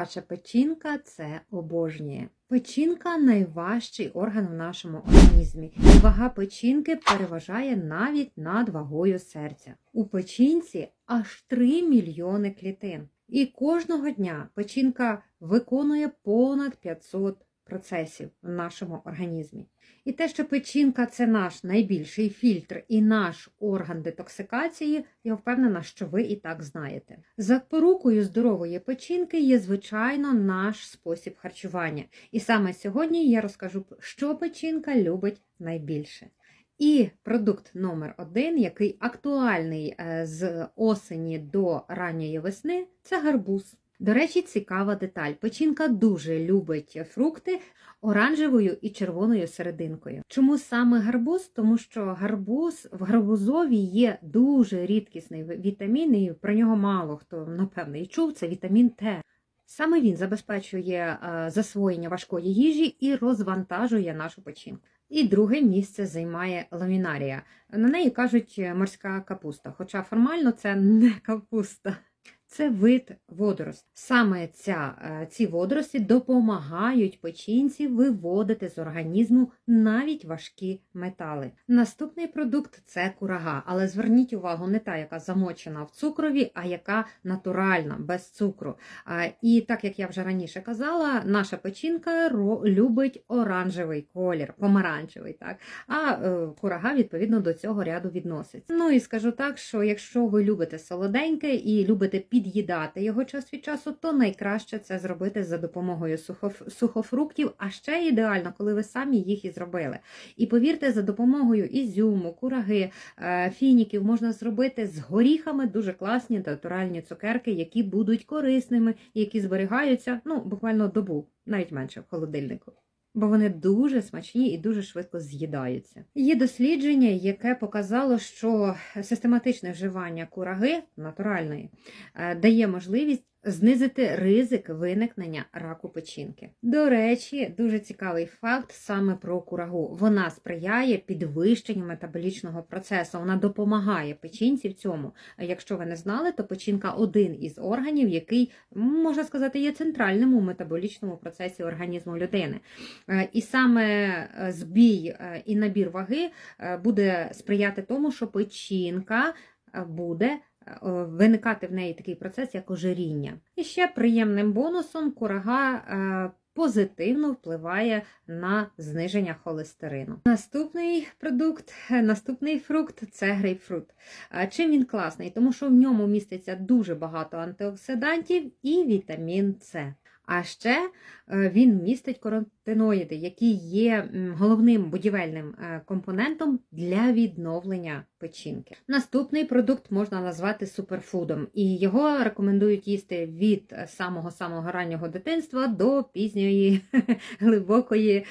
Ваша печінка це обожнює. Печінка найважчий орган в нашому організмі. І вага печінки переважає навіть над вагою серця. У печінці аж 3 мільйони клітин. І кожного дня печінка виконує понад 500 процесів в нашому організмі. І те, що печінка це наш найбільший фільтр і наш орган детоксикації, я впевнена, що ви і так знаєте. Запорукою здорової печінки є, звичайно, наш спосіб харчування. І саме сьогодні я розкажу, що печінка любить найбільше. І продукт номер один, який актуальний е, з осені до ранньої весни, це гарбуз. До речі, цікава деталь. Печінка дуже любить фрукти оранжевою і червоною серединкою. Чому саме гарбуз? Тому що гарбуз в гарбузові є дуже рідкісний вітамін, і про нього мало хто напевно і чув. Це вітамін Т. Саме він забезпечує е, засвоєння важкої їжі і розвантажує нашу печінку. І друге місце займає ламінарія. На неї кажуть морська капуста, хоча формально це не капуста. Це вид водоросль. Саме ця, е, ці водорості допомагають печінці виводити з організму навіть важкі метали. Наступний продукт це курага, але зверніть увагу, не та, яка замочена в цукрові, а яка натуральна, без цукру. І так як я вже раніше казала, наша печінка любить оранжевий колір, помаранчевий, так? а е, курага відповідно до цього ряду відноситься. Ну і скажу так, що якщо ви любите солоденьке і любите під'їдати його час від часу, то найкраще це зробити за допомогою сухофруктів, а ще ідеально, коли ви самі їх і зробили. І повірте, за допомогою ізюму, кураги, е, фініків можна зробити з горіхами дуже класні натуральні цукерки, які будуть корисними, які зберігаються ну, буквально добу, навіть менше в холодильнику. Бо вони дуже смачні і дуже швидко з'їдаються. Є дослідження, яке показало, що систематичне вживання кураги натуральної е, дає можливість знизити ризик виникнення раку печінки. До речі, дуже цікавий факт саме про курагу. Вона сприяє підвищенню метаболічного процесу, вона допомагає печінці в цьому. Якщо ви не знали, то печінка один із органів, який, можна сказати, є центральним у метаболічному процесі організму людини. Е, і саме е, збій е, і набір ваги буде сприяти тому, що печінка буде виникати в неї такий процес, як ожиріння. І ще приємним бонусом курага е, позитивно впливає на зниження холестерину. Наступний продукт, наступний фрукт це грейпфрут. Чим він класний? Тому що в ньому міститься дуже багато антиоксидантів і вітамін С. А ще е, він містить каротиноїди, які є головним будівельним е, компонентом для відновлення печінки. Наступний продукт можна назвати суперфудом, і його рекомендують їсти від самого-самого раннього дитинства до пізньої глибокої,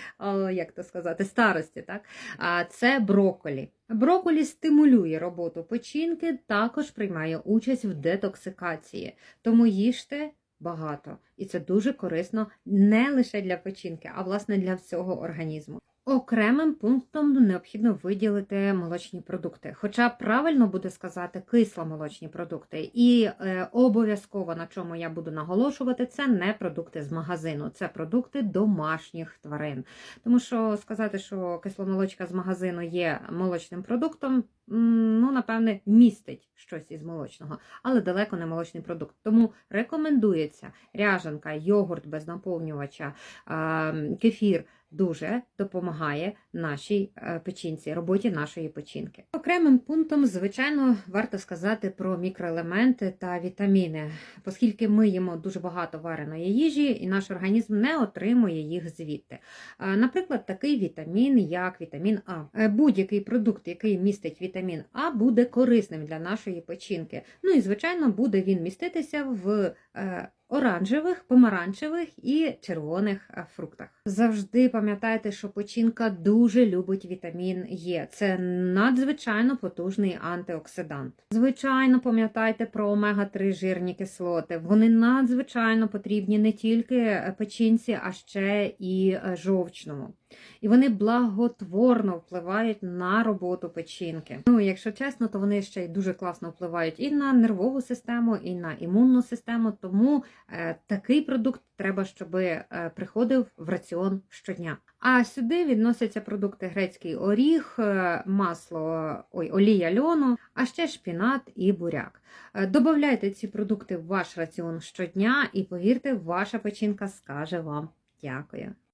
як то сказати, старості. Так? А це броколі. Броколі стимулює роботу печінки, також приймає участь в детоксикації, тому їжте багато. І це дуже корисно не лише для печінки, а власне для всього організму. Окремим пунктом необхідно виділити молочні продукти. Хоча правильно буде сказати кисломолочні продукти. І е, обов'язково на чому я буду наголошувати, це не продукти з магазину, це продукти домашніх тварин. Тому що сказати, що кисломолочка з магазину є молочним продуктом, ну, напевне, містить щось із молочного, але далеко не молочний продукт. Тому рекомендується ряжанка, йогурт без наповнювача, е, кефір дуже допомагає нашій е, печінці, роботі нашої печінки. Окремим пунктом, звичайно, варто сказати про мікроелементи та вітаміни, оскільки ми їмо дуже багато вареної їжі, і наш організм не отримує їх звідти. Наприклад, такий вітамін, як вітамін А. Е, будь-який продукт, який містить вітамін А, буде корисним для нашої печінки. Ну і, звичайно, буде він міститися в е, оранжевих, помаранчевих і червоних е, фруктах. Завжди пам'ятайте, що печінка дуже любить вітамін Е. Це надзвичайно потужний антиоксидант. Звичайно, пам'ятайте про омега-3 жирні кислоти. Вони надзвичайно потрібні не тільки печінці, а ще і е, жовчному. І вони благотворно впливають на роботу печінки. Ну, якщо чесно, то вони ще й дуже класно впливають і на нервову систему, і на імунну систему. Тому е, такий продукт треба, щоб е, приходив в раціон щодня. А сюди відносяться продукти грецький оріг, е, масло, ой, олія льону, а ще шпінат і буряк. Е, Добавляйте ці продукти в ваш раціон щодня, і повірте, ваша печінка скаже вам дякую.